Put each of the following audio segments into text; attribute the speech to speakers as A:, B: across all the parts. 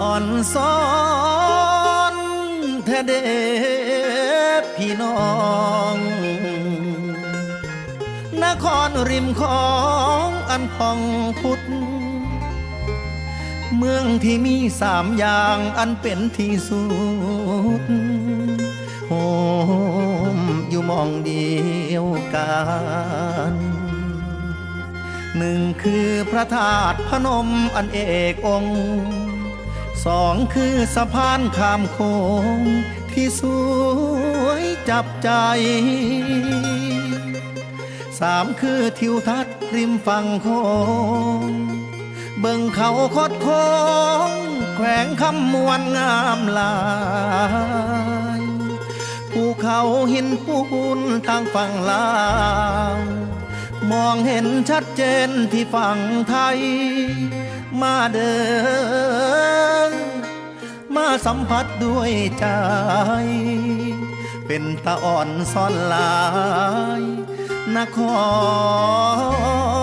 A: อ่อนซ้อนแท้เดพี่น้อง นครริมของอันพองพุทธเมืองที่มีสามอย่างอันเป็นที่สุดโฮมอยู่มองเดียวกันหนึ่งคือพระธาตุพนมอันเอกองค์ สองคือสะพานข้ามโค้งที่สวยจับใจสามคือทิวทัศน์ริมฝั่งโค้งเบิ่งเขาคดโค้งแขวงคำมวลงามหลายภูเขาหินปูนทางฝั่งลาวมองเห็นชัดเจนที่ฝั่งไทย มาเดิน สัมผัสด้วยใจ เป็นตาอ่อนซ่อนลายนคร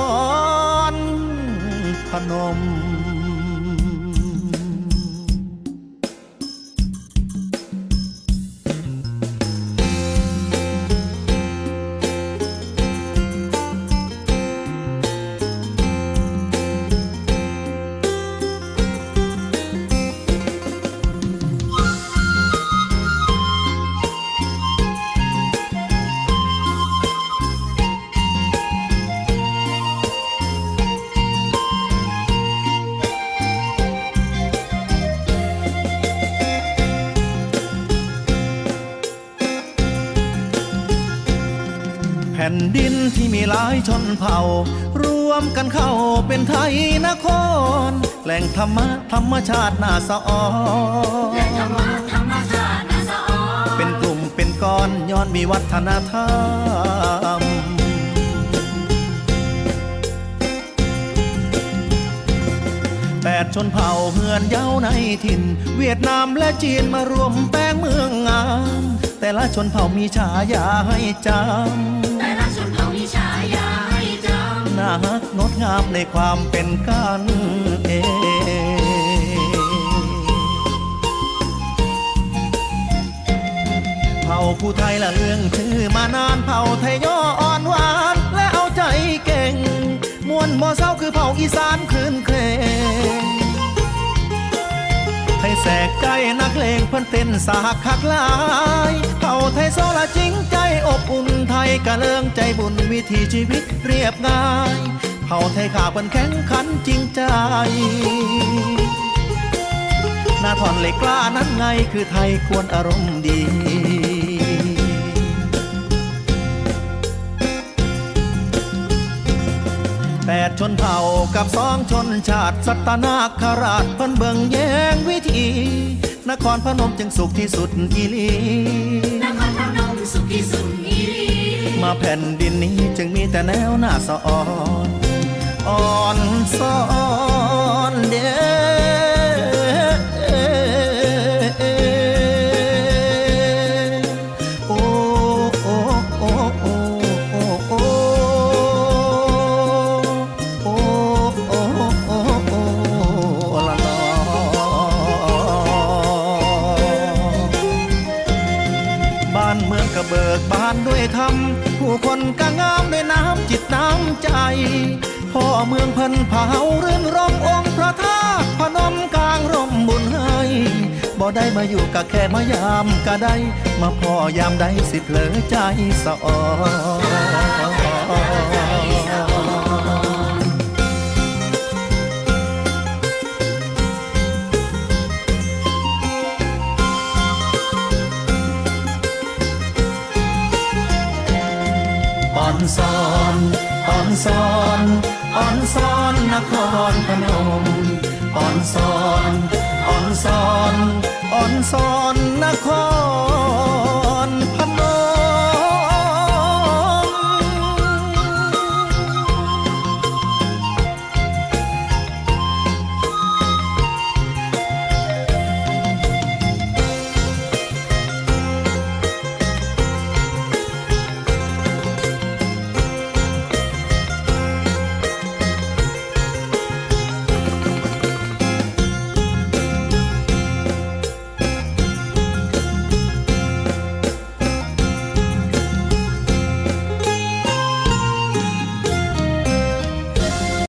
A: แผ่นดินที่มีหลายชนเผ่า รวมกันเข้าเป็นไทยนคร แหล่งธรรมะธรรมชาติน่าสะออน
B: ธรรมะธรรมชาติน่าสะออน
A: เป็นกลุ่มเป็นก้อนย้อนมีวัฒนธรรม แปดชนเผ่าเฮือนเย้าในถิ่น เวียดนามและจีนมารวมแป้งเมืองงามแต่ละชนเผ่ามีฉายาให้จำ
B: นั
A: กงดงามในความเป็นกันเองเผ่าผู้ไทยละเรื่องชื่อมานานเผ่าไทยย่ออ่อนหวาน และเอาใจเก่ง มวนบ่เศร้าคือเผ่าอีสานคืนเครงไทยแสกใจนักเลงเพิ่นเต้นสาคักหลาย เผ่าไทยโซละจริงใจ อบอุ่นไทยกะเลิงใจบุญวิถีชีวิตเรียบง่ายเผ่าไทยขาเพิ่นแข็งขันจริงใจหน้าทอนเหล็กกล้านั้นไงคือไทยควรอารมณ์ดีแปดชนเผ่ากับสองชนชาติสัตนาคราชเพิ่นเบิงแยงวิธี นครพนมจึงสุขที่สุดอีลี
B: มา
A: แผ่นดินนี้จึงมีแต่แนวหน้าสะอ่อนอ่อนซ้อนเด้อานด้วยธรรมผู้คนก็งามด้วยน้ำจิตน้ำใจ พ่อเมืองเพันเผารื่นรมองค์พระธาตุพนมกลางร่มบุญให้บ่ได้มาอยู่กะแค่มายามก็ได้ มาพ่อยามใดสิเพลอใจสะอ่อ อ่อนซอนอ่อนซอนอ่อนซอนนครพนมอ่อนซอนอ่อนซอนอ่อนซอนนคร